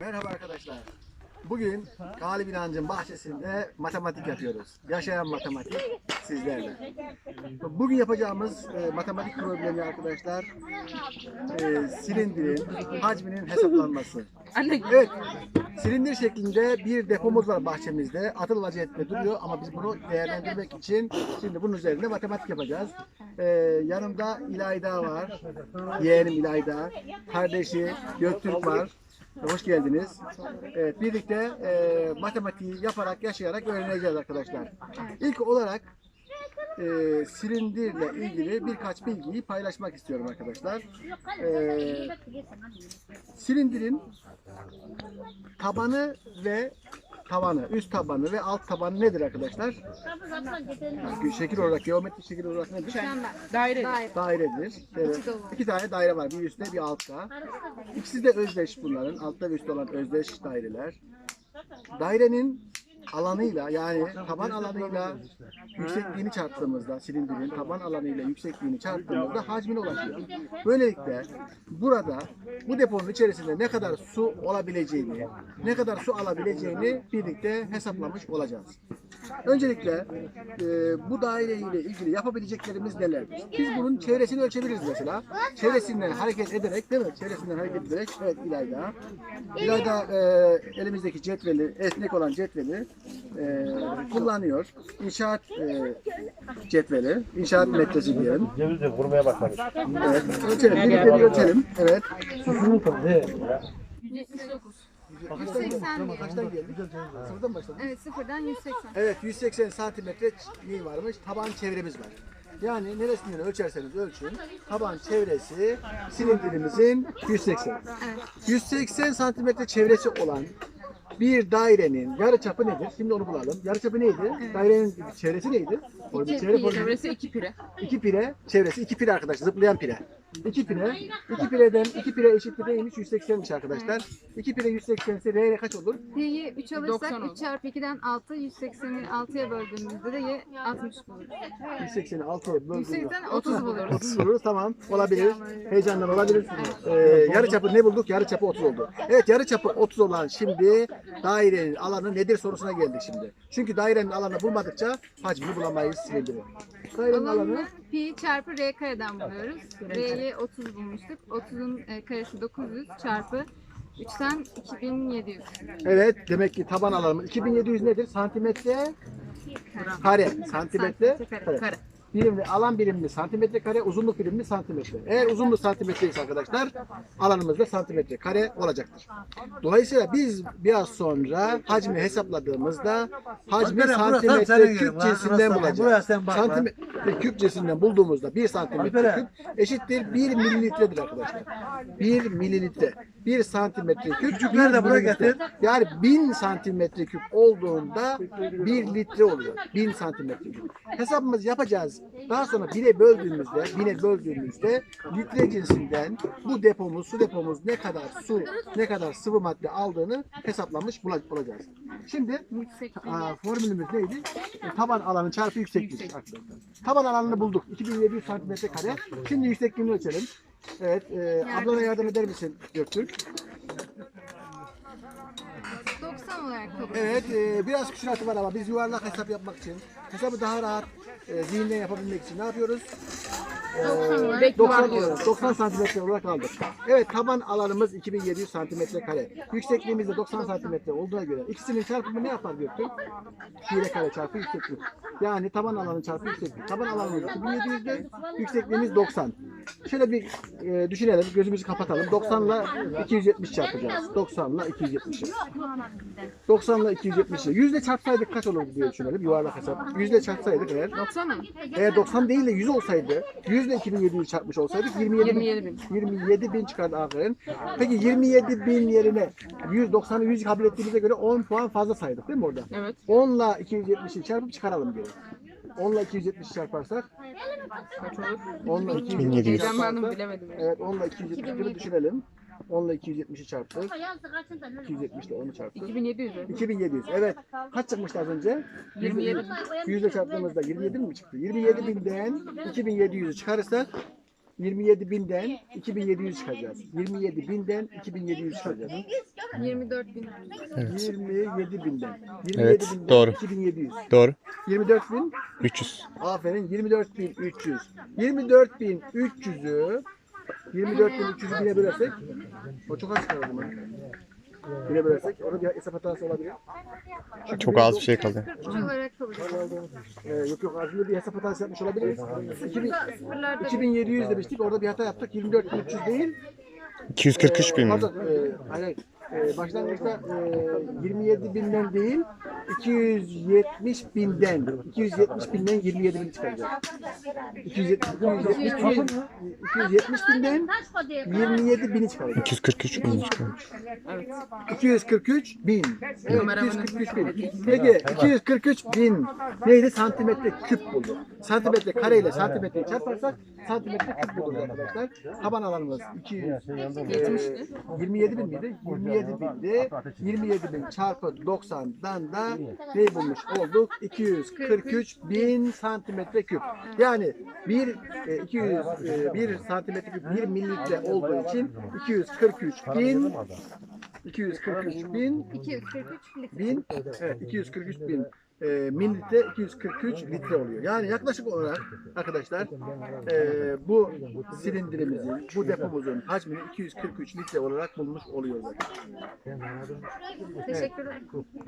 Merhaba arkadaşlar. Bugün Galip İnancı'nın bahçesinde matematik yapıyoruz. Yaşayan matematik sizlerle. Bugün yapacağımız e, matematik problemi arkadaşlar e, silindirin hacminin hesaplanması. Evet, silindir şeklinde bir depomuz var bahçemizde. Atıl vaziyette duruyor ama biz bunu değerlendirmek için şimdi bunun üzerinde matematik yapacağız. Ee, yanımda İlayda var, yeğenim İlayda, kardeşi Göktürk var. Hoş geldiniz. Evet, birlikte e, matematiği yaparak, yaşayarak öğreneceğiz arkadaşlar. İlk olarak e, silindirle ilgili birkaç bilgiyi paylaşmak istiyorum arkadaşlar. E, silindirin tabanı ve tavanı, üst tabanı ve alt tabanı nedir arkadaşlar? Şekil olarak, geometrik şekil olarak nedir? daire. Dairedir. Evet. İki tane daire var. Bir üstte bir altta. İkisi de özdeş bunların. Altta ve üstte olan özdeş daireler. Dairenin alanıyla yani taban alanıyla yüksekliğini çarptığımızda silindirin taban alanıyla yüksekliğini çarptığımızda hacmine ulaşıyor. Böylelikle burada bu deponun içerisinde ne kadar su olabileceğini, ne kadar su alabileceğini birlikte hesaplamış olacağız. Öncelikle e, bu daire ile ilgili yapabileceklerimiz nelerdir? Biz bunun çevresini ölçebiliriz mesela. Çevresinden hareket ederek değil mi? Çevresinden hareket ederek evet İlayda. İlayda e, elimizdeki cetveli, esnek olan cetveli e, kullanıyor. İnşaat e, cetveli, inşaat metresi diyelim. Ceviz de vurmaya başlamış. Evet, ölçelim. Birlikte bir ölçelim. Evet. Kaçtan, 180 kaçtan geldik? Sıfırdan başladık. Evet sıfırdan 180. Evet 180 santimetre neyi varmış? Taban çevremiz var. Yani neresinden ölçerseniz ölçün. Taban çevresi silindirimizin 180. Evet. 180 santimetre çevresi olan bir dairenin yarıçapı nedir? Şimdi onu bulalım. Yarıçapı neydi? Dairenin çevresi neydi? İki çevre Çevresi iki pire. İki pire çevresi iki pire arkadaşlar zıplayan pire. İki pire. iki pireden iki pire eşittir neymiş? 180'miş arkadaşlar. İki pire 180 ise R kaç olur? Pi'yi 3 alırsak 90 olur. 3 çarpı 2'den 6, 180'i 6'ya böldüğümüzde de y 60 buluruz. 180'i 6'ya böldüğümüzde 180'den 30 buluruz. 30 buluruz tamam olabilir. Heyecandan olabilir. Ee, yarı çapı ne bulduk? Yarı çapı 30 oldu. Evet yarı çapı 30 olan şimdi dairenin alanı nedir sorusuna geldik şimdi. Çünkü dairenin alanı bulmadıkça hacmini bulamayız silindirin. Dairenin alanı Alanını pi çarpı r kareden buluyoruz. R'yi 30 bulmuştuk. 30'un e, karesi 900 çarpı 3'ten 2700. evet demek ki taban alanımız 2700 nedir? Santimetre kare. Santimetre Santimetre kare. Kare. Birimli, alan birimli santimetre kare, uzunluk birimli santimetre. Eğer uzunluk santimetre ise arkadaşlar alanımız da santimetre kare olacaktır. Dolayısıyla biz biraz sonra hacmi hesapladığımızda hacmi santimetre küp cinsinden bulacağız. burası sen bak lan. Santimetre küp cinsinden bulduğumuzda 1 santimetre Alperen. küp eşittir 1 mililitredir arkadaşlar. 1 mililitre. 1 santimetre küp Küçükler de buraya getir. Yani 1000 santimetre küp olduğunda 1 litre oluyor. 1000 santimetre küp. Hesabımızı yapacağız. Daha sonra bire böldüğümüzde, bine böldüğümüzde litre cinsinden bu depomuz, su depomuz ne kadar su, ne kadar sıvı madde aldığını hesaplamış bulacağız. Şimdi aa, formülümüz neydi? E, taban alanı çarpı yükseklik arkadaşlar. Taban alanını bulduk. 2700 santimetre kare. Şimdi yüksekliğini ölçelim. Evet, e, ablana yardım eder misin Göktürk? 90 olarak kabul Evet, e, biraz küsuratı var ama biz yuvarlak hesap yapmak için, hesabı daha rahat e, zihinden yapabilmek için ne yapıyoruz? E, 90 olarak. Bek 90, var diyoruz. olarak- 90 santimetre olarak aldık. Evet, taban alanımız 2700 santimetre kare. Yüksekliğimiz de 90 santimetre olduğuna göre ikisinin çarpımı ne yapar Göktürk? Pi kare çarpı yükseklik. Yani taban alanı çarpı yükseklik. Taban alanımız 2700'de, yüksekliğimiz 90. Şöyle bir e, düşünelim, gözümüzü kapatalım. 90 ile 270 çarpacağız. 90 ile 270. 90 ile 270. Yüzle çarpsaydık kaç olurdu diye düşünelim. Yuvarlak hesap. Yüzle çarpsaydık eğer. 90 mı? Eğer 90 değil de 100 olsaydı, 100 ile 2700 çarpmış olsaydık 27 bin, 27 bin. 27 bin çıkardı aferin. Peki 27 bin yerine 190'ı 100 kabul ettiğimize göre 10 puan fazla saydık değil mi orada? Evet. 10 ile 270'i çarpıp çıkaralım geri. 10 ile 270'i çarparsak Kaç olur? 10 ile 270'i Heyecanlandım çarparsak bilemedim. yani. Evet 10 ile 270'i düşünelim. 10 ile 270'i çarptık. 270 ile 10'u çarptık. 2700 lira. 2700. Evet. Kaç çıkmıştı az önce? 27. 100 ile çarptığımızda 27 mi çıktı? 27 binden 2700'ü çıkarırsak 27 binden 2700 çıkacağız. 27 binden 2700 çıkacağız. 24 bin. 27 binden. 27 Evet, binden doğru. 2700. Doğru. 24 bin 300. Aferin 24.300. 24.300'ü 24.300'ü bine bölersek o çok az çıkar o zaman. Bine bölersek orada bir hesap hatası olabilir. Çünkü Çok az bir şey kaldı. 43 olarak kabul ediyorum. Ee, yok yok aslında bir hesap hatası yapmış olabiliriz. 2000, Sıfırlarda 2700 demiştik orada bir hata yaptık. 24.300 değil. 243 bin mi? Pardon, e, hayır, e, başlangıçta e, 27 binden değil 270 binden 270 binden 27 bin çıkaracağız. 270, 270, 270 binden 27 bini çıkaracağız. 243 bin çıkıyor. 243 bin. Evet, Numaramın 243 bin. Peki 243 bin neydi? Santimetre küp buldu. Santimetre kare ile santimetreyi çarparsak santimetre küp buluruz arkadaşlar. Taban alanımız 200, e, 27 bin miydi? 27 bindi. 27 bin çarpı 90'dan da ne bulmuş olduk? 243 bin santimetre küp. Yani bir e, 200 e, bir santimetre küp 1 mililitre olduğu için 243 bin 243 bin 243 litre. bin evet 243 bin e, mililitre 243 litre oluyor. Yani yaklaşık olarak arkadaşlar e, bu silindirimizin, bu depomuzun hacmini 243 litre olarak bulmuş oluyoruz. Teşekkür ederim.